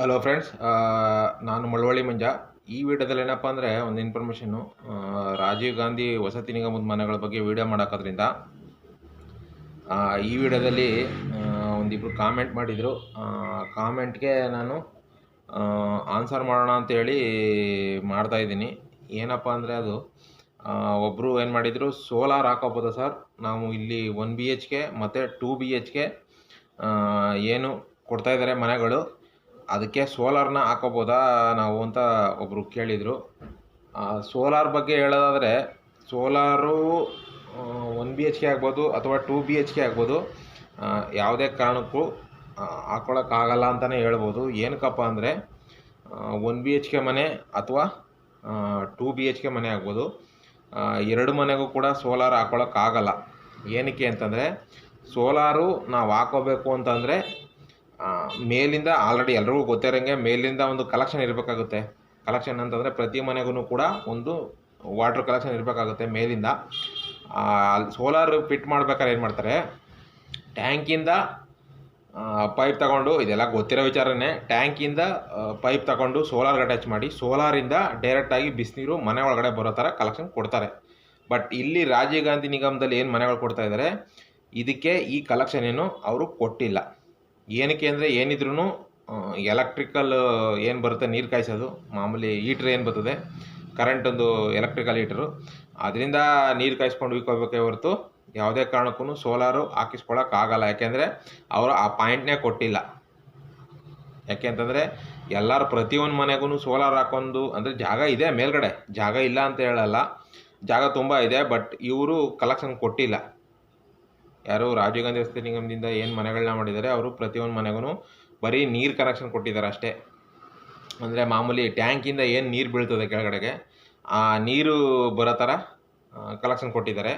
Hello friends ನಾನು ಮಳವಳ್ಳಿ ಮಂಜ. ಈ ವಿಡಿಯೋದಲ್ಲಿ ಏನಪ್ಪ ಅಂದರೆ ಒಂದು ಇನ್ಫಾರ್ಮೇಷನ್ನು ರಾಜೀವ್ ಗಾಂಧಿ ವಸತಿ ನಿಗಮದ ಮನೆಗಳ ಬಗ್ಗೆ ವಿಡಿಯೋ ಮಾಡೋಕ್ಕೋದ್ರಿಂದ ಈ ವಿಡಿಯೋದಲ್ಲಿ ಒಂದಿಬ್ಬರು ಕಾಮೆಂಟ್ ಮಾಡಿದರು. ಕಾಮೆಂಟ್ಗೆ ನಾನು ಆನ್ಸರ್ ಮಾಡೋಣ ಅಂತೇಳಿ ಮಾಡ್ತಾಯಿದ್ದೀನಿ ಏನಪ್ಪ ಅಂದರೆ ಅದು ಒಬ್ಬರು ಏನು ಮಾಡಿದರು, ಸೋಲಾರ್ ಹಾಕೋಬೋದಾ ಸರ್? ನಾವು ಇಲ್ಲಿ ಒನ್ ಬಿ ಎಚ್ ಕೆ ಮತ್ತು ಟೂ ಬಿ ಎಚ್ ಕೆ ಏನು ಕೊಡ್ತಾಯಿದ್ದಾರೆ ಮನೆಗಳು, ಅದಕ್ಕೆ ಸೋಲಾರ್ನ ಹಾಕೋಬೋದಾ ನಾವು ಅಂತ ಒಬ್ಬರು ಕೇಳಿದರು. ಸೋಲಾರ್ ಬಗ್ಗೆ ಹೇಳೋದಾದರೆ, solar one B H K ಆಗ್ಬೋದು ಅಥವಾ ಟೂ ಬಿ ಎಚ್ ಕೆ ಆಗ್ಬೋದು ಯಾವುದೇ ಕಾರಣಕ್ಕೂ ಹಾಕ್ಕೊಳಕ್ಕಾಗಲ್ಲ ಅಂತಲೇ ಹೇಳ್ಬೋದು. ಏನಕ್ಕಪ್ಪ ಅಂದರೆ ಒನ್ ಬಿ ಎಚ್ ಕೆ ಮನೆ ಅಥವಾ ಟೂ ಬಿ ಎಚ್ ಕೆ ಮನೆ ಆಗ್ಬೋದು. ಎರಡು ಮನೆಗೂ ಕೂಡ ಸೋಲಾರ್ ಹಾಕ್ಕೊಳಕ್ಕಾಗಲ್ಲ ಏನಕ್ಕೆ ಅಂತಂದರೆ, ಸೋಲಾರು ನಾವು ಹಾಕೋಬೇಕು ಅಂತಂದರೆ ಮೇಲಿಂದ ಆಲ್ರೆಡಿ ಎಲ್ರಿಗೂ ಗೊತ್ತಿರೋಂಗೆ ಮೇಲಿಂದ ಒಂದು ಕಲೆಕ್ಷನ್ ಇರಬೇಕಾಗುತ್ತೆ. ಕಲೆಕ್ಷನ್ ಅಂತಂದರೆ ಪ್ರತಿ ಮನೆಗೂ ಕೂಡ ಒಂದು ವಾಟ್ರ್ ಕಲೆಕ್ಷನ್ ಇರಬೇಕಾಗುತ್ತೆ ಮೇಲಿಂದ. ಸೋಲಾರ್ ಫಿಟ್ ಮಾಡ್ಬೇಕಾದ್ರೆ ಏನು ಮಾಡ್ತಾರೆ, ಟ್ಯಾಂಕಿಂದ ಪೈಪ್ ತಗೊಂಡು, ಇದೆಲ್ಲ ಗೊತ್ತಿರೋ ವಿಚಾರನೇ ಟ್ಯಾಂಕಿಂದ ಪೈಪ್ ತಗೊಂಡು ಸೋಲಾರ್ಗೆ ಅಟ್ಯಾಚ್ ಮಾಡಿ ಸೋಲಾರಿಂದ ಡೈರೆಕ್ಟಾಗಿ ಬಿಸಿನೀರು ಮನೆ ಒಳಗಡೆ ಬರೋ ಥರ ಕಲೆಕ್ಷನ್ ಕೊಡ್ತಾರೆ. ಬಟ್ ಇಲ್ಲಿ ರಾಜೀವ್ ಗಾಂಧಿ ನಿಗಮದಲ್ಲಿ ಏನು ಮನೆಗಳು ಕೊಡ್ತಾ ಇದ್ದಾರೆ ಇದಕ್ಕೆ ಈ ಕಲೆಕ್ಷನ್ ಏನು ಅವರು ಕೊಟ್ಟಿಲ್ಲ. ಏನಕ್ಕೆ ಅಂದರೆ ಏನಿದ್ರು ಎಲೆಕ್ಟ್ರಿಕಲ್ ಏನು ಬರುತ್ತೆ, ನೀರು ಕಾಯಿಸೋದು, ಮಾಮೂಲಿ ಹೀಟ್ರ್ ಏನು ಬರ್ತದೆ ಕರೆಂಟ್ ಒಂದು ಎಲೆಕ್ಟ್ರಿಕಲ್ ಹೀಟ್ರು ಅದರಿಂದ ನೀರು ಕಾಯಿಸ್ಕೊಂಡು ಇಕ್ಕೋಬೇಕೇ ಹೊರತು ಯಾವುದೇ ಕಾರಣಕ್ಕೂ ಸೋಲಾರು ಹಾಕಿಸ್ಕೊಳಕ್ಕಾಗಲ್ಲ ಯಾಕೆಂದರೆ ಅವರು ಆ ಪಾಯಿಂಟ್ನೇ ಕೊಟ್ಟಿಲ್ಲ. ಯಾಕೆ ಅಂತಂದರೆ ಎಲ್ಲರ ಪ್ರತಿಯೊಂದು ಮನೆಗೂ ಸೋಲಾರ್ ಹಾಕೊಂಡು, ಅಂದರೆ ಜಾಗ ಇದೆ ಮೇಲ್ಗಡೆ. ಜಾಗ ಇಲ್ಲ ಅಂತ ಹೇಳಲ್ಲ. ಜಾಗ ತುಂಬ ಇದೆ, ಬಟ್ ಇವರು ಕಲೆಕ್ಷನ್ ಕೊಟ್ಟಿಲ್ಲ. ಯಾರು ರಾಜೀವ್ ಗಾಂಧಿ ವಸತಿ ನಿಗಮದಿಂದ ಏನು ಮನೆಗಳನ್ನ ಮಾಡಿದ್ದಾರೆ, ಅವರು ಪ್ರತಿಯೊಂದು ಮನೆಗೂ ಬರೀ ನೀರು ಕನೆಕ್ಷನ್ ಕೊಟ್ಟಿದ್ದಾರೆ ಅಷ್ಟೇ. ಅಂದರೆ ಮಾಮೂಲಿ ಟ್ಯಾಂಕಿಂದ ಏನು ನೀರು ಬೀಳ್ತದೆ ಕೆಳಗಡೆಗೆ, ಆ ನೀರು ಬರೋ ಥರ ಕಲೆಕ್ಷನ್ ಕೊಟ್ಟಿದ್ದಾರೆ.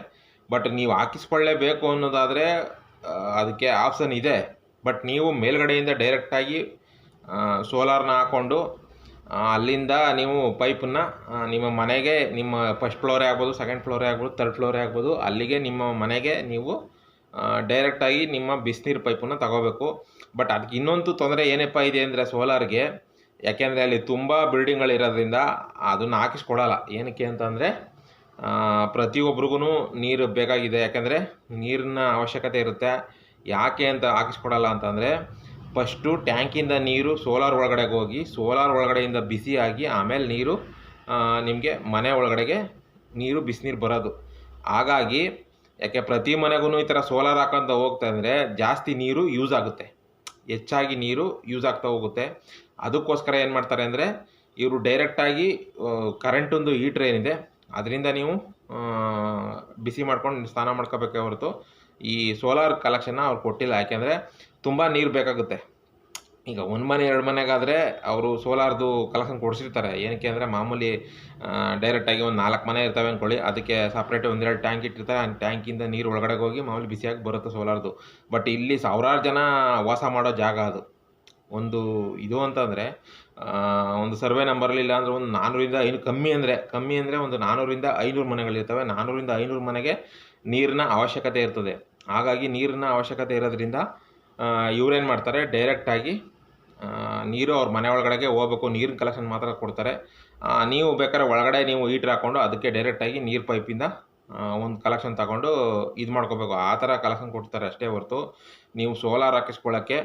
ಬಟ್ ನೀವು ಹಾಕಿಸ್ಕೊಳ್ಳೇಬೇಕು ಅನ್ನೋದಾದರೆ ಅದಕ್ಕೆ ಆಪ್ಷನ್ ಇದೆ. ಬಟ್ ನೀವು ಮೇಲ್ಗಡೆಯಿಂದ ಡೈರೆಕ್ಟಾಗಿ ಸೋಲಾರ್ನ ಹಾಕ್ಕೊಂಡು ಅಲ್ಲಿಂದ ನೀವು ಪೈಪನ್ನ ನಿಮ್ಮ ಮನೆಗೆ, ನಿಮ್ಮ ಫಸ್ಟ್ ಫ್ಲೋರೇ ಆಗ್ಬೋದು ಸೆಕೆಂಡ್ ಫ್ಲೋರೇ ಆಗ್ಬೋದು ತರ್ಡ್ ಫ್ಲೋರೇ ಆಗ್ಬೋದು, ಅಲ್ಲಿಗೆ ನಿಮ್ಮ ಮನೆಗೆ ನೀವು ಡೈರೆಕ್ಟಾಗಿ ನಿಮ್ಮ ಬಿಸಿನೀರು ಪೈಪನ್ನು ತಗೋಬೇಕು. ಬಟ್ ಅದಕ್ಕೆ ಇನ್ನೊಂದು ತೊಂದರೆ ಏನಪ್ಪ ಇದೆ ಅಂದರೆ ಸೋಲಾರ್ಗೆ ಯಾಕೆಂದರೆ ಅಲ್ಲಿ ತುಂಬ ಬಿಲ್ಡಿಂಗ್ಗಳಿರೋದ್ರಿಂದ ಅದನ್ನು ಹಾಕಿಸ್ಕೊಡಲ್ಲ ಏನಕ್ಕೆ ಅಂತಂದರೆ ಪ್ರತಿಯೊಬ್ರಿಗೂ ನೀರು ಬೇಕಾಗಿದೆ. ಯಾಕೆಂದರೆ ನೀರಿನ ಅವಶ್ಯಕತೆ ಇರುತ್ತೆ. ಯಾಕೆ ಅಂತ ಹಾಕಿಸ್ಕೊಡಲ್ಲ ಅಂತಂದರೆ, ಫಸ್ಟು ಟ್ಯಾಂಕಿಂದ ನೀರು ಸೋಲಾರ್ ಒಳಗಡೆಗೆ ಹೋಗಿ, ಸೋಲಾರ್ ಒಳಗಡೆಯಿಂದ ಬಿಸಿಯಾಗಿ ಆಮೇಲೆ ನೀರು ನಿಮಗೆ ಮನೆ ಒಳಗಡೆಗೆ ನೀರು, ಬಿಸಿನೀರು ಬರೋದು. ಹಾಗಾಗಿ, ಯಾಕೆ ಪ್ರತಿ ಮನೆಗೂ ಈ ಥರ ಸೋಲಾರ್ ಹಾಕೊಂತ ಹೋಗ್ತಾ ಅಂದರೆ ಜಾಸ್ತಿ ನೀರು ಯೂಸ್ ಆಗುತ್ತೆ. ಹೆಚ್ಚಾಗಿ ನೀರು ಯೂಸ್ ಆಗ್ತಾ ಹೋಗುತ್ತೆ. ಅದಕ್ಕೋಸ್ಕರ ಏನು ಮಾಡ್ತಾರೆ ಅಂದರೆ, ಇವರು ಡೈರೆಕ್ಟಾಗಿ ಕರೆಂಟೊಂದು ಹೀಟ್ರ್ ಏನಿದೆ ಅದರಿಂದ ನೀವು ಬಿಸಿ ಮಾಡ್ಕೊಂಡು ಸ್ನಾನ ಮಾಡ್ಕೋಬೇಕೇ ಹೊರತು ಈ ಸೋಲಾರ್ ಕಲೆಕ್ಷನ್ನ ಅವ್ರು ಕೊಟ್ಟಿಲ್ಲ. ಯಾಕೆಂದರೆ ತುಂಬ ನೀರು ಬೇಕಾಗುತ್ತೆ. ಈಗ ಒಂದು ಮನೆ, ಎರಡು ಮನೆಗಾದರೆ ಅವರು ಸೋಲಾರ್ದು ಕಲೆಕ್ಷನ್ ಕೊಡಿಸಿರ್ತಾರೆ. ಏನಕ್ಕೆ ಅಂದರೆ ಮಾಮೂಲಿ ಡೈರೆಕ್ಟಾಗಿ ಒಂದು ನಾಲ್ಕು ಮನೆ ಇರ್ತವೆ ಅಂದ್ಕೊಳ್ಳಿ ಅದಕ್ಕೆ ಸಪ್ರೇಟ್ ಒಂದೆರಡು ಟ್ಯಾಂಕ್ ಇಟ್ಟಿರ್ತಾರೆ. ಆ ಟ್ಯಾಂಕಿಂದ ನೀರು ಒಳಗಡೆ ಹೋಗಿ ಮಾಮೂಲಿ ಬಿಸಿಯಾಗಿ ಬರುತ್ತೆ ಸೋಲಾರ್ದು ಬಟ್ ಇಲ್ಲಿ ಸಾವಿರಾರು ಜನ ವಾಸ ಮಾಡೋ ಜಾಗ ಅದು. ಒಂದು ಇದು ಅಂತಂದರೆ ಒಂದು ಸರ್ವೆ ನಂಬರಲ್ಲಿ ಇಲ್ಲ ಅಂದರೆ ಒಂದು ನಾನ್ನೂರಿಂದ ಐನೂರು ಕಮ್ಮಿ ಅಂದರೆ ಕಮ್ಮಿ ಅಂದರೆ ಒಂದು ನಾನ್ನೂರಿಂದ ಐನೂರು ಮನೆಗಳಿರ್ತವೆ. ನಾನ್ನೂರಿಂದ ಐನೂರು ಮನೆಗೆ ನೀರಿನ ಅವಶ್ಯಕತೆ ಇರ್ತದೆ. ಹಾಗಾಗಿ ನೀರಿನ ಅವಶ್ಯಕತೆ ಇರೋದ್ರಿಂದ ಇವ್ರೇನು ಮಾಡ್ತಾರೆ? ಡೈರೆಕ್ಟಾಗಿ ನೀರು ಅವ್ರ ಮನೆ ಒಳಗಡೆಗೆ ಹೋಗ್ಬೇಕು. ನೀರಿನ ಕಲೆಕ್ಷನ್ ಮಾತ್ರ ಕೊಡ್ತಾರೆ. ನೀವು ಬೇಕಾದ್ರೆ ಒಳಗಡೆ ನೀವು ಹೀಟ್ರ್ ಹಾಕ್ಕೊಂಡು ಅದಕ್ಕೆ ಡೈರೆಕ್ಟಾಗಿ ನೀರು ಪೈಪಿಂದ ಒಂದು ಕಲೆಕ್ಷನ್ ತಗೊಂಡು ಇದು ಮಾಡ್ಕೋಬೇಕು. ಆ ಥರ ಕಲೆಕ್ಷನ್ ಕೊಡ್ತಾರೆ ಅಷ್ಟೇ ಹೊರತು. ನೀವು ಸೋಲಾರ್ ಹಾಕಿಸ್ಕೊಳ್ಳೋಕ್ಕೆ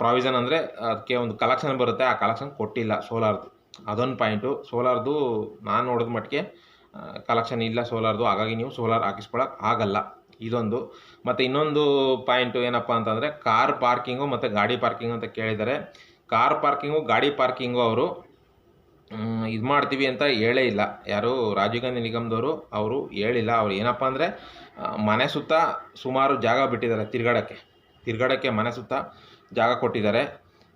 ಪ್ರಾವಿಷನ್ ಅಂದರೆ ಅದಕ್ಕೆ ಒಂದು ಕಲೆಕ್ಷನ್ ಬರುತ್ತೆ. ಆ ಕಲೆಕ್ಷನ್ ಕೊಟ್ಟಿಲ್ಲ ಸೋಲಾರ್ದು ಅದೊಂದು ಪಾಯಿಂಟು ಸೋಲಾರ್ದು ನಾನು ನೋಡಿದ ಮಟ್ಟಿಗೆ ಕಲೆಕ್ಷನ್ ಇಲ್ಲ ಸೋಲಾರ್ದು ಹಾಗಾಗಿ ನೀವು ಸೋಲಾರ್ ಹಾಕಿಸ್ಕೊಳಕ್ಕೆ ಆಗಲ್ಲ. ಇದೊಂದು. ಮತ್ತು ಇನ್ನೊಂದು ಪಾಯಿಂಟು ಏನಪ್ಪ ಅಂತಂದರೆ ಕಾರ್ ಪಾರ್ಕಿಂಗು ಮತ್ತು ಗಾಡಿ ಪಾರ್ಕಿಂಗು ಅಂತ ಕೇಳಿದ್ದಾರೆ ಕಾರ್ ಪಾರ್ಕಿಂಗು ಗಾಡಿ ಪಾರ್ಕಿಂಗು ಅವರು ಇದು ಮಾಡ್ತೀವಿ ಅಂತ ಹೇಳೇ ಇಲ್ಲ. ಯಾರು ರಾಜೀವ್ ಗಾಂಧಿ ನಿಗಮದವರು ಅವರು ಹೇಳಿಲ್ಲ. ಅವ್ರು ಏನಪ್ಪ ಅಂದರೆ ಮನೆ ಸುತ್ತ ಸುಮಾರು ಜಾಗ ಬಿಟ್ಟಿದ್ದಾರೆ ತಿರ್ಗಾಡೋಕ್ಕೆ. ತಿರ್ಗಾಡೋಕ್ಕೆ ಮನೆ ಸುತ್ತ ಜಾಗ ಕೊಟ್ಟಿದ್ದಾರೆ.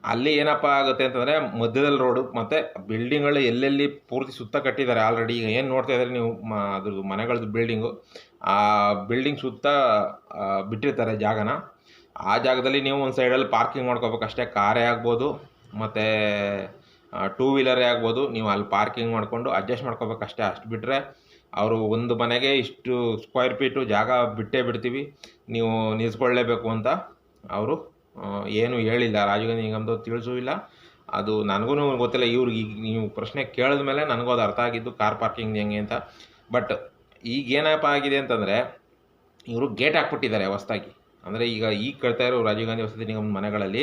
ಅಲ್ಲಿ ಏನಪ್ಪ ಆಗುತ್ತೆ ಅಂತಂದರೆ ಮಧ್ಯದಲ್ಲಿ ರೋಡು ಮತ್ತು ಬಿಲ್ಡಿಂಗ್ಗಳು ಎಲ್ಲೆಲ್ಲಿ ಪೂರ್ತಿ ಸುತ್ತ ಕಟ್ಟಿದ್ದಾರೆ ಆಲ್ರೆಡಿ ಈಗ ಏನು ನೋಡ್ತಾ ಇದ್ದಾರೆ ನೀವು? ಮ, ಅದ್ರದ್ದು ಮನೆಗಳದ್ದು ಬಿಲ್ಡಿಂಗು ಆ ಬಿಲ್ಡಿಂಗ್ ಸುತ್ತ ಬಿಟ್ಟಿರ್ತಾರೆ ಜಾಗನ. ಆ ಜಾಗದಲ್ಲಿ ನೀವು ಒಂದು ಸೈಡಲ್ಲಿ ಪಾರ್ಕಿಂಗ್ ಮಾಡ್ಕೋಬೇಕು. ಅಷ್ಟೇ ಕಾರೇ ಆಗ್ಬೋದು, ಮತ್ತು ಟೂ ವೀಲರೇ ಆಗ್ಬೋದು. ನೀವು ಅಲ್ಲಿ ಪಾರ್ಕಿಂಗ್ ಮಾಡಿಕೊಂಡು ಅಡ್ಜಸ್ಟ್ ಮಾಡ್ಕೋಬೇಕಷ್ಟೇ ಅಷ್ಟು. ಬಿಟ್ಟರೆ ಅವರು ಒಂದು ಮನೆಗೆ ಇಷ್ಟು ಸ್ಕ್ವೇರ್ ಫೀಟು ಜಾಗ ಬಿಟ್ಟೇ ಬಿಡ್ತೀವಿ. ನೀವು ನಿಲ್ಸ್ಕೊಳ್ಳೇಬೇಕು ಅಂತ ಅವರು ಏನು ಹೇಳಿಲ್ಲ. ರಾಜೀವ್ ಗಾಂಧಿ ನಿಗಮದವ್ರು ತಿಳಿಸೂ ಇಲ್ಲ. ಅದು ನನಗೂ ಗೊತ್ತಿಲ್ಲ. ಇವ್ರಿಗೆ ಈಗ ನೀವು ಪ್ರಶ್ನೆ ಕೇಳಿದ ಮೇಲೆ ನನಗೂ ಅದು ಅರ್ಥ ಆಗಿದ್ದು ಕಾರ್ ಪಾರ್ಕಿಂಗ್ ಹೆಂಗೆ ಅಂತ. ಬಟ್ ಈಗ ಏನಪ್ಪ ಆಗಿದೆ ಅಂತಂದರೆ, ಇವರು ಗೇಟ್ ಹಾಕ್ಬಿಟ್ಟಿದ್ದಾರೆ ಹೊಸ್ದಾಗಿ. ಅಂದರೆ ಈಗ ಈಗ ಕೇಳ್ತಾ ಇರೋ ರಾಜೀವ್ ಗಾಂಧಿ ವಸತಿ ನಿಗಮದ ಮನೆಗಳಲ್ಲಿ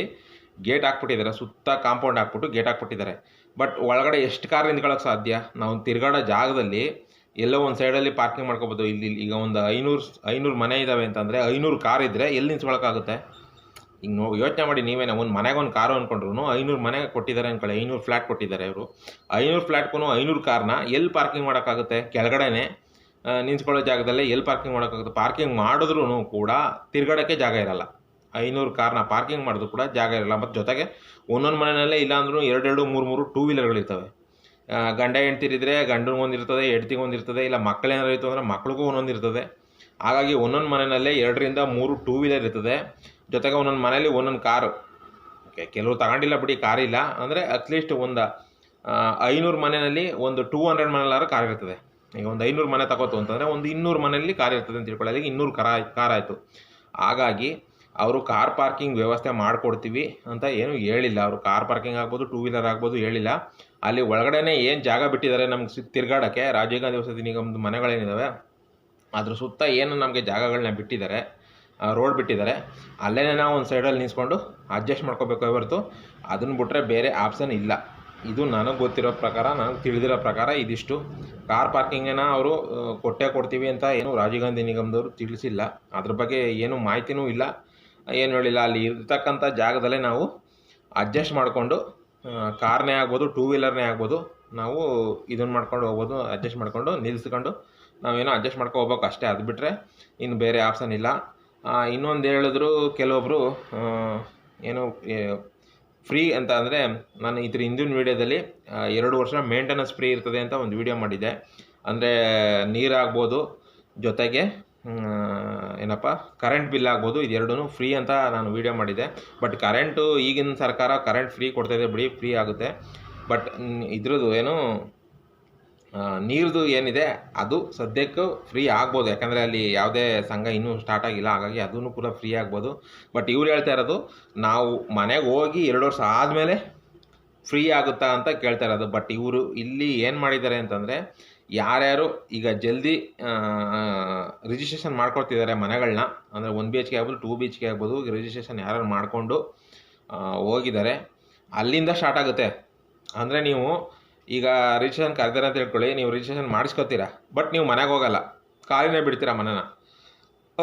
ಗೇಟ್ ಹಾಕ್ಬಿಟ್ಟಿದ್ದಾರೆ. ಸುತ್ತ ಕಾಂಪೌಂಡ್ ಹಾಕ್ಬಿಟ್ಟು ಗೇಟ್ ಹಾಕ್ಬಿಟ್ಟಿದ್ದಾರೆ. ಬಟ್ ಒಳಗಡೆ ಎಷ್ಟು ಕಾರ್ ನಿಂತ್ಕೊಳ್ಳೋಕೆ ಸಾಧ್ಯ? ನಾವು ತಿರ್ಗಾಡೋ ಜಾಗದಲ್ಲಿ ಎಲ್ಲೋ ಒಂದು ಸೈಡಲ್ಲಿ ಪಾರ್ಕಿಂಗ್ ಮಾಡ್ಕೋಬೋದು. ಇಲ್ಲಿ ಈಗ ಒಂದು ಐನೂರು ಐನೂರು ಮನೆ ಇದ್ದಾವೆ ಅಂತಂದರೆ ಐನೂರು ಕಾರ್ ಇದ್ದರೆ ಎಲ್ಲಿ ನಿಂತ್ಕೊಳ್ಳೋಕ್ಕಾಗುತ್ತೆ? ಈಗ ನೋ ಯೋಚನೆ ಮಾಡಿ ನೀವೇನೋ, ಒಂದು ಮನೆಗೆ ಒಂದು ಕಾರು ಅಂದ್ಕೊಂಡ್ರು ಐನೂರು ಮನೆಗೆ ಕೊಟ್ಟಿದ್ದಾರೆ ಅಂದ್ಕೊಳ್ಳಿ, ಐನೂರು ಫ್ಲ್ಯಾಟ್ ಕೊಟ್ಟಿದ್ದಾರೆ ಇವರು. ಐನೂರು ಫ್ಲ್ಯಾಟ್ಗೂ ಐನೂರು ಕಾರ್ನ ಎಲ್ಲಿ ಪಾರ್ಕಿಂಗ್ ಮಾಡೋಕ್ಕಾಗುತ್ತೆ? ಕೆಳಗಡೆನೆ ನಿಂತ್ಕೊಳ್ಳೋ ಜಾಗದಲ್ಲೇ ಎಲ್ಲಿ ಪಾರ್ಕಿಂಗ್ ಮಾಡೋಕ್ಕಾಗುತ್ತೆ? ಪಾರ್ಕಿಂಗ್ ಮಾಡಿದ್ರೂ ಕೂಡ ತಿರ್ಗಾಡೋಕ್ಕೆ ಜಾಗ ಇರಲ್ಲ. ಐನೂರು ಕಾರ್ನ ಪಾರ್ಕಿಂಗ್ ಮಾಡಿದ್ರು ಕೂಡ ಜಾಗ ಇರಲ್ಲ. ಮತ್ತು ಜೊತೆಗೆ ಒಂದೊಂದು ಮನೆಯಲ್ಲೇ ಇಲ್ಲಾಂದ್ರೂ ಎರಡೆರಡು, ಮೂರು ಮೂರು ಟೂ ವೀಲರ್ಗಳಿರ್ತವೆ ಗಂಡ ಹೆಂಡ್ತಿರಿದ್ರೆ ಗಂಡನಿಗೆ ಒಂದಿರ್ತದೆ ಹೆಂಡ್ತಿಗೆ ಒಂದಿರ್ತದೆ ಇಲ್ಲ ಮಕ್ಕಳೇನಾರು ಇತ್ತು ಅಂದರೆ ಮಕ್ಳಿಗೂ ಒಂದೊಂದು ಇರ್ತದೆ. ಹಾಗಾಗಿ ಒಂದೊಂದು ಮನೆಯಲ್ಲೇ ಎರಡರಿಂದ ಮೂರು ಟೂ ವೀಲರ್ ಇರ್ತದೆ. ಜೊತೆಗೆ ಒಂದೊಂದು ಮನೇಲಿ ಒಂದೊಂದು ಕಾರು. ಓಕೆ ಕೆಲವರು ತಗೊಂಡಿಲ್ಲ ಬಿಡಿ, ಕಾರ್ ಇಲ್ಲ. ಅಂದರೆ ಅಟ್ಲೀಸ್ಟ್ ಒಂದು ಐನೂರು ಮನೆಯಲ್ಲಿ ಒಂದು ಟೂ ಹಂಡ್ರೆಡ್ ಮನೆಯಲ್ಲಾರು ಕಾರ್ ಇರ್ತದೆ. ಈಗ ಒಂದು ಐನೂರು ಮನೆ ತಗೋತು ಅಂತಂದರೆ ಒಂದು ಇನ್ನೂರು ಮನೆಯಲ್ಲಿ ಕಾರ್ ಇರ್ತದೆ ಅಂತ ತಿಳ್ಕೊಳ್ಳಿ. ಅಲ್ಲಿಗೆ ಇನ್ನೂರು ಕಾರ, ಕಾರ್ ಆಯಿತು. ಹಾಗಾಗಿ ಅವರು ಕಾರ್ ಪಾರ್ಕಿಂಗ್ ವ್ಯವಸ್ಥೆ ಮಾಡಿಕೊಡ್ತೀವಿ ಅಂತ ಏನು ಹೇಳಿಲ್ಲ. ಅವರು ಕಾರ್ ಪಾರ್ಕಿಂಗ್ ಆಗ್ಬೋದು ಟೂ ವೀಲರ್ ಆಗ್ಬೋದು ಹೇಳಿಲ್ಲ. ಅಲ್ಲಿ ಒಳಗಡೆನೇ ಏನು ಜಾಗ ಬಿಟ್ಟಿದ್ದಾರೆ ನಮ್ಗೆ ತಿರ್ಗಾಡೋಕ್ಕೆ ರಾಜೀವ್ ಗಾಂಧಿ ವಸತಿ ನಿಗಮದ ಮನೆಗಳೇನಿದ್ದಾವೆ ಅದ್ರ ಸುತ್ತ ಏನು ನಮಗೆ ಜಾಗಗಳನ್ನ ಬಿಟ್ಟಿದ್ದಾರೆ. ರೋಡ್ ಬಿಟ್ಟಿದ್ದಾರೆ. ಅಲ್ಲೇ ನಾವು ಒಂದು ಸೈಡಲ್ಲಿ ನಿಂತ್ಕೊಂಡು ಅಡ್ಜಸ್ಟ್ ಮಾಡ್ಕೋಬೇಕು ಹೊರತು. ಅದನ್ನು ಬಿಟ್ಟರೆ ಬೇರೆ ಆಪ್ಷನ್ ಇಲ್ಲ. ಇದು ನನಗೆ ಗೊತ್ತಿರೋ ಪ್ರಕಾರ, ನನಗೆ ತಿಳಿದಿರೋ ಪ್ರಕಾರ ಇದಿಷ್ಟು. ಕಾರ್ ಪಾರ್ಕಿಂಗನ್ನು ಅವರು ಕೊಟ್ಟೆ ಕೊಡ್ತೀವಿ ಅಂತ ಏನು ರಾಜೀವ್ ಗಾಂಧಿ ನಿಗಮದವರು ತಿಳಿಸಿಲ್ಲ. ಅದ್ರ ಬಗ್ಗೆ ಏನು ಮಾಹಿತಿನೂ ಇಲ್ಲ. ಏನು ಹೇಳಿಲ್ಲ. ಅಲ್ಲಿ ಇರ್ತಕ್ಕಂಥ ಜಾಗದಲ್ಲೇ ನಾವು ಅಡ್ಜಸ್ಟ್ ಮಾಡಿಕೊಂಡು ಕಾರ್ನೇ ಆಗ್ಬೋದು ಟೂ ವೀಲರ್ನೇ ಆಗ್ಬೋದು, ನಾವು ಇದನ್ನು ಮಾಡ್ಕೊಂಡು ಹೋಗ್ಬೋದು ಅಡ್ಜಸ್ಟ್ ಮಾಡಿಕೊಂಡು ನಿಲ್ಲಿಸ್ಕೊಂಡು ನಾವೇನೋ ಅಡ್ಜಸ್ಟ್ ಮಾಡ್ಕೊ ಹೋಗ್ಬೇಕು ಅಷ್ಟೇ. ಅದು ಬಿಟ್ಟರೆ ಇನ್ನು ಬೇರೆ ಆಪ್ಷನ್ ಇಲ್ಲ. ಇನ್ನೊಂದು ಹೇಳಿದ್ರು ಕೆಲವೊಬ್ಬರು ಏನು ಫ್ರೀ ಅಂತ ಅಂದರೆ ನಾನು ಇದ್ರ ಹಿಂದಿನ ವೀಡಿಯೋದಲ್ಲಿ ಎರಡು ವರ್ಷ ಮೇಂಟೆನೆನ್ಸ್ ಫ್ರೀ ಇರ್ತದೆ ಅಂತ ಒಂದು ವೀಡಿಯೋ ಮಾಡಿದ್ದೆ. ಅಂದರೆ ನೀರಾಗ್ಬೋದು ಜೊತೆಗೆ ಏನಪ್ಪ ಕರೆಂಟ್ ಬಿಲ್ ಆಗ್ಬೋದು ಇದೆರಡೂ ಫ್ರೀ ಅಂತ ನಾನು ವೀಡಿಯೋ ಮಾಡಿದ್ದೆ. ಬಟ್ ಕರೆಂಟು ಈಗಿನ ಸರ್ಕಾರ ಕರೆಂಟ್ ಫ್ರೀ ಕೊಡ್ತಾಯಿದೆ ಬಿಡಿ ಫ್ರೀ ಆಗುತ್ತೆ. ಬಟ್ ಇದ್ರದ್ದು ಏನು ನೀರ್ದು ಏನಿದೆ, ಅದು ಸದ್ಯಕ್ಕೂ ಫ್ರೀ ಆಗ್ಬೋದು. ಯಾಕಂದರೆ ಅಲ್ಲಿ ಯಾವುದೇ ಸಂಘ ಇನ್ನೂ ಸ್ಟಾರ್ಟ್ ಆಗಿಲ್ಲ. ಹಾಗಾಗಿ ಅದೂ ಕೂಡ ಫ್ರೀ ಆಗ್ಬೋದು. ಬಟ್ ಇವ್ರು ಹೇಳ್ತಾ ಇರೋದು, ನಾವು ಮನೆಗೆ ಹೋಗಿ ಎರಡು ವರ್ಷ ಆದಮೇಲೆ ಫ್ರೀ ಆಗುತ್ತಾ ಅಂತ ಕೇಳ್ತಾ ಇರೋದು. ಬಟ್ ಇವರು ಇಲ್ಲಿ ಏನು ಮಾಡಿದ್ದಾರೆ ಅಂತಂದರೆ, ಯಾರ್ಯಾರು ಈಗ ಜಲ್ದಿ ರಿಜಿಸ್ಟ್ರೇಷನ್ ಮಾಡ್ಕೊಳ್ತಿದ್ದಾರೆ ಮನೆಗಳನ್ನ ಅಂದರೆ ಒನ್ ಬಿ ಎಚ್ ಕೆ ಆಗ್ಬೋದು ಟೂ ಬಿ ಎಚ್ ಕೆ ಆಗ್ಬೋದು ರಿಜಿಸ್ಟ್ರೇಷನ್ ಯಾರು ಮಾಡಿಕೊಂಡು ಹೋಗಿದ್ದಾರೆ, ಅಲ್ಲಿಂದ ಸ್ಟಾರ್ಟ್ ಆಗುತ್ತೆ. ಅಂದರೆ ನೀವು ಈಗ ರಿಜಿಸ್ಟ್ರೇಷನ್ ಕರೆದಾರೆ ಅಂತ ಹೇಳ್ಕೊಳ್ಳಿ, ನೀವು ರಿಜಿಸ್ಟ್ರೇಷನ್ ಮಾಡಿಸ್ಕೊತೀರಾ? ಬಟ್ ನೀವು ಮನೆಗೆ ಹೋಗಲ್ಲ. ಕಾಲಿನೇ ಬಿಡ್ತೀರಾ ಮನೆನ?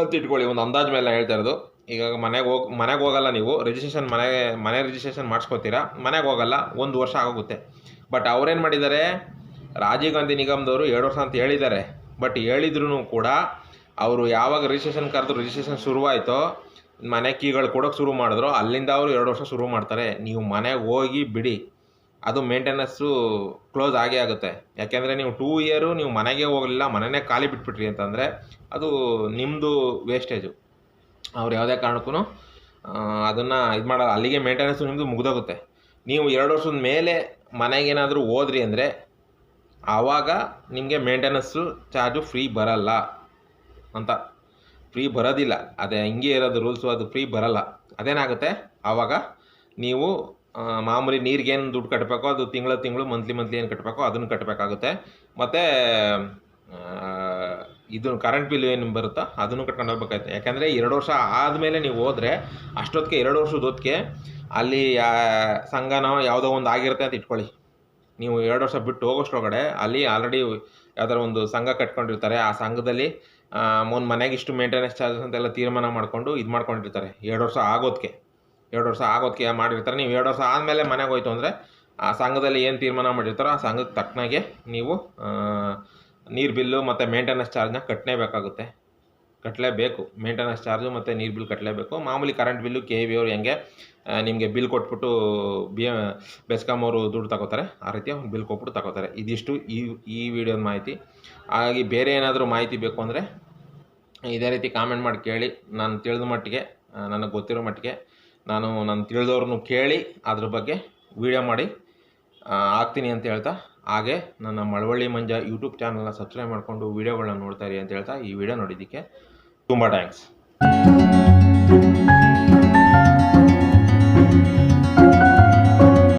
ಅಂತ ಇಟ್ಕೊಳ್ಳಿ, ಒಂದು ಅಂದಾಜು ಮೇಲೆ ಹೇಳ್ತಾ ಇರೋದು. ಈಗ ಮನೆಗೆ ಹೋಗಿ, ಮನೆಗೆ ಹೋಗಲ್ಲ ನೀವು, ರಿಜಿಸ್ಟ್ರೇಷನ್ ಮನೆಗೆ ಮನೆ ರಿಜಿಸ್ಟ್ರೇಷನ್ ಮಾಡಿಸ್ಕೊತೀರಾ? ಮನೆಗೆ ಹೋಗಲ್ಲ, ಒಂದು ವರ್ಷ ಆಗೋಗುತ್ತೆ. ಬಟ್ ಅವ್ರೇನು ಮಾಡಿದ್ದಾರೆ? ರಾಜೀವ್ ಗಾಂಧಿ ನಿಗಮದವರು ಎರಡು ವರ್ಷ ಅಂತ ಹೇಳಿದ್ದಾರೆ. ಬಟ್ ಹೇಳಿದ್ರು ಕೂಡ ಅವರು ಯಾವಾಗ ರಿಜಿಸ್ಟ್ರೇಷನ್ ಕರೆದು ರಿಜಿಸ್ಟ್ರೇಷನ್ ಶುರುವಾಯಿತೋ, ಮನೆ ಕೀಗಳು ಕೊಡೋಕೆ ಶುರು ಮಾಡಿದ್ರು, ಅಲ್ಲಿಂದ ಅವರು ಎರಡು ವರ್ಷ ಶುರು ಮಾಡ್ತಾರೆ. ನೀವು ಮನೆಗೆ ಹೋಗಿ ಬಿಡಿ. ಅದು ಮೇಂಟೆನೆನ್ಸು ಕ್ಲೋಸ್ ಆಗೇ ಆಗುತ್ತೆ. ಯಾಕೆಂದರೆ ನೀವು ಟೂ ಇಯರು ನೀವು ಮನೆಗೆ ಹೋಗಲಿಲ್ಲ ಮನೆಯೇ ಖಾಲಿ ಬಿಟ್ಬಿಟ್ರಿ ಅಂತಂದರೆ ಅದು ನಿಮ್ಮದು ವೇಸ್ಟೇಜು ಅವ್ರು ಯಾವುದೇ ಕಾರಣಕ್ಕೂ ಅದನ್ನು ಇದು ಮಾಡಲ್ಲ. ಅಲ್ಲಿಗೆ ಮೇಂಟೆನೆನ್ಸು ನಿಮ್ಮದು ಮುಗಿದೋಗುತ್ತೆ. ನೀವು ಎರಡು ವರ್ಷದ ಮೇಲೆ ಮನೆಗೇನಾದರೂ ಹೋದ್ರಿ ಅಂದರೆ ಆವಾಗ ನಿಮಗೆ ಮೇಂಟೆನೆನ್ಸು ಚಾರ್ಜು ಫ್ರೀ ಬರಲ್ಲ ಅಂತ. ಫ್ರೀ ಬರೋದಿಲ್ಲ. ಅದೇ ಹಿಂಗೆ ಇರೋದು ರೂಲ್ಸು ಅದು ಫ್ರೀ ಬರಲ್ಲ. ಅದೇನಾಗುತ್ತೆ? ಆವಾಗ ನೀವು ಮಾಮೂಲಿ ನೀರಿಗೇನು ದುಡ್ಡು ಕಟ್ಟಬೇಕೋ ಅದು ತಿಂಗಳ ತಿಂಗಳು, ಮಂತ್ಲಿ ಮಂತ್ಲಿ ಏನು ಕಟ್ಟಬೇಕೋ ಅದನ್ನು ಕಟ್ಟಬೇಕಾಗುತ್ತೆ ಮತ್ತು ಇದು ಕರೆಂಟ್ ಬಿಲ್ ಏನು ಬರುತ್ತೋ, ಅದನ್ನು ಕಟ್ಕೊಂಡು ಹೋಗ್ಬೇಕಾಯ್ತು. ಯಾಕೆಂದರೆ ಎರಡು ವರ್ಷ ಆದಮೇಲೆ ನೀವು ಹೋದರೆ, ಅಷ್ಟೊತ್ತಿಗೆ ಎರಡು ವರ್ಷದ ಹೊತ್ತಿಗೆ ಅಲ್ಲಿ ಸಂಘನೋ ಯಾವುದೋ ಒಂದು ಆಗಿರುತ್ತೆ ಅಂತ ಇಟ್ಕೊಳ್ಳಿ. ನೀವು ಎರಡು ವರ್ಷ ಬಿಟ್ಟು ಹೋಗೋಷ್ಟೊಳಗಡೆ ಅಲ್ಲಿ ಆಲ್ರೆಡಿ ಯಾವ್ದಾರ ಒಂದು ಸಂಘ ಕಟ್ಕೊಂಡಿರ್ತಾರೆ. ಆ ಸಂಘದಲ್ಲಿ ಒಂದು ಮನೆಗೆ ಇಷ್ಟು ಮೇಂಟೆನೆನ್ಸ್ ಚಾರ್ಜಸ್ ಅಂತೆಲ್ಲ ತೀರ್ಮಾನ ಮಾಡಿಕೊಂಡು ಇದು ಮಾಡ್ಕೊಂಡಿರ್ತಾರೆ. ಎರಡು ವರ್ಷ ಆಗೋದಕ್ಕೆ ಎರಡು ವರ್ಷ ಆಗೋದಕ್ಕೆ ಮಾಡಿರ್ತಾರೆ. ನೀವು ಎರಡು ವರ್ಷ ಆದಮೇಲೆ ಮನೆಗೆ ಹೋಯ್ತು ಅಂದರೆ ಆ ಸಂಘದಲ್ಲಿ ಏನು ತೀರ್ಮಾನ ಮಾಡಿರ್ತಾರೋ ಆ ಸಂಘಕ್ಕೆ ತಕ್ಕನಾಗೆ ನೀವು ನೀರು ಬಿಲ್ಲು ಮತ್ತು ಮೇಂಟೆನೆನ್ಸ್ ಚಾರ್ಜ್ನ ಕಟ್ಟಲೇಬೇಕಾಗುತ್ತೆ ಕಟ್ಟಲೇಬೇಕು ಮೇಂಟೆನೆನ್ಸ್ ಚಾರ್ಜು ಮತ್ತು ನೀರು ಬಿಲ್ ಕಟ್ಟಲೇಬೇಕು ಮಾಮೂಲಿ ಕರೆಂಟ್ ಬಿಲ್ಲು ಕೆ ವಿ ಅವ್ರು ಹೆಂಗೆ ನಿಮಗೆ ಬಿಲ್ ಕೊಟ್ಬಿಟ್ಟು ಬಿ ಬೆಸ್ಕಾಮ್ ಅವರು ದುಡ್ಡು ತಗೋತಾರೆ, ಆ ರೀತಿ ಅವ್ರು ಬಿಲ್ ಕೊಟ್ಬಿಟ್ಟು ತಗೋತಾರೆ. ಇದಿಷ್ಟು ಈ ಈ ವಿಡಿಯೋದ ಮಾಹಿತಿ. ಹಾಗಾಗಿ ಬೇರೆ ಏನಾದರೂ ಮಾಹಿತಿ ಬೇಕು ಅಂದರೆ ಇದೇ ರೀತಿ ಕಾಮೆಂಟ್ ಮಾಡಿ ಕೇಳಿ. ನಾನು ತಿಳಿದ ಮಟ್ಟಿಗೆ ನನಗೆ ಗೊತ್ತಿರೋ ಮಟ್ಟಿಗೆ ನಾನು ನಾನು ತಿಳಿದವ್ರನ್ನೂ ಕೇಳಿ ಅದ್ರ ಬಗ್ಗೆ ವಿಡಿಯೋ ಮಾಡಿ ಆಗ್ತೀನಿ ಅಂತ ಹೇಳ್ತಾ, ಹಾಗೆ ನನ್ನ ಮಳವಳ್ಳಿ ಮಂಜ ಯೂಟ್ಯೂಬ್ ಚಾನಲ್ನ ಸಬ್ಸ್ಕ್ರೈಬ್ ಮಾಡಿಕೊಂಡು ವೀಡಿಯೋಗಳನ್ನ ನೋಡ್ತಾ ಇರಿ ಅಂತ ಹೇಳ್ತಾ ಈ ವಿಡಿಯೋ ನೋಡಿದ್ದಕ್ಕೆ ತುಂಬ ಥ್ಯಾಂಕ್ಸ್